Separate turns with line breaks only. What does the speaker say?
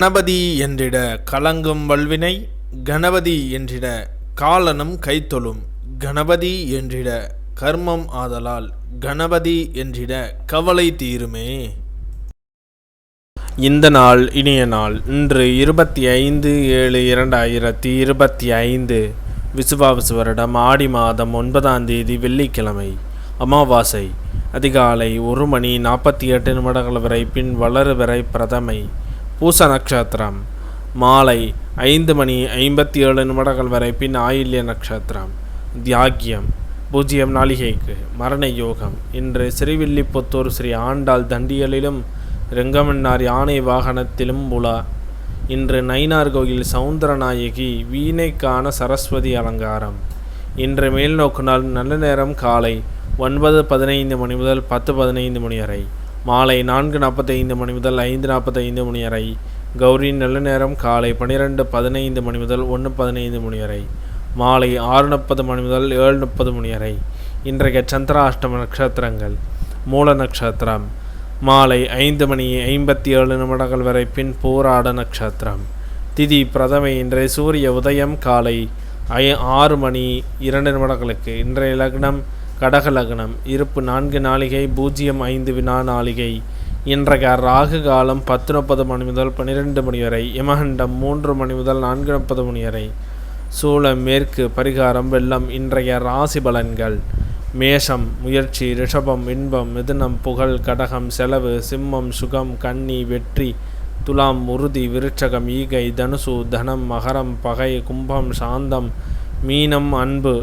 கணபதி என்றிட கலங்கும் வல்வினை கணபதி என்றிட காலனும் கைத்தொழும் கணபதி என்றிட கர்மம் ஆதலால் கணபதி என்றிட கவலை தீருமே. இந்த நாள் இனிய நாள் இன்று இருபத்தி ஐந்து ஏழு இரண்டாயிரத்தி இருபத்தி ஐந்து விசுவாவசு வருடம் ஆடி மாதம் ஒன்பதாம் தேதி வெள்ளிக்கிழமை அமாவாசை அதிகாலை ஒரு மணி நாற்பத்தி எட்டு நிமிடங்கள் வரை பின் வளரு வரை பிரதமை பூச நட்சத்திரம். மாலை ஐந்து மணி ஐம்பத்தி ஏழு நிமிடங்கள் வரை பின் ஆயில்ய நட்சத்திரம். தியாகியம் பூஜ்ஜியம் நாளிகைக்கு மரண யோகம். இன்று ஸ்ரீவில்லிபுத்தூர் ஸ்ரீ ஆண்டாள் தண்டியலிலும் ரெங்கமன்னார் யானை வாகனத்திலும் உலா. இன்று நைனார் கோயில் சவுந்தரநாயகி வீணைக்கான சரஸ்வதி அலங்காரம். இன்று மேல்நோக்கு நாள் நல்ல நேரம் காலை ஒன்பது பதினைந்து மணி முதல் பத்து பதினைந்து மணி வரை. மாலை நான்கு நாற்பத்தைந்து மணி முதல் ஐந்து நாற்பத்தைந்து மணி வரை. கௌரி நல்ல நேரம் காலை பன்னிரெண்டு பதினைந்து மணி முதல் ஒன்று பதினைந்து மணி வரை. மாலை ஆறு முப்பது மணி முதல் ஏழு முப்பது மணி வரை. இன்றைய சந்திராஷ்டம நட்சத்திரங்கள். மூல நட்சத்திரம். மாலை ஐந்து மணி ஐம்பத்தி ஏழு நிமிடங்கள் வரை பின் போராட நட்சத்திரம். திதி பிரதமை இன்றைய சூரிய உதயம் காலை ஐ ஆறு மணி இரண்டு நிமிடங்களுக்கு. இன்றைய லக்னம் கடக இருப்பு நான்கு நாளிகை பூஜ்ஜியம் ஐந்து வினா நாளிகை. இன்றைய ராகு காலம் பத்து முப்பது மணி முதல் பன்னிரெண்டு மணி வரை யமகண்டம் மூன்று மணி முதல் நான்கு முப்பது மணி வரை. சூளம் மேற்கு பரிகாரம் வெள்ளம் இன்றைய ராசி பலன்கள். மேஷம் முயற்சி ரிஷபம் இன்பம் மிதுனம் புகழ் கடகம் செலவு சிம்மம் சுகம் கன்னி வெற்றி துலாம் உறுதி விருட்சகம் ஈகை தனுசு தனம் மகரம் பகை கும்பம் சாந்தம் மீனம் அன்பு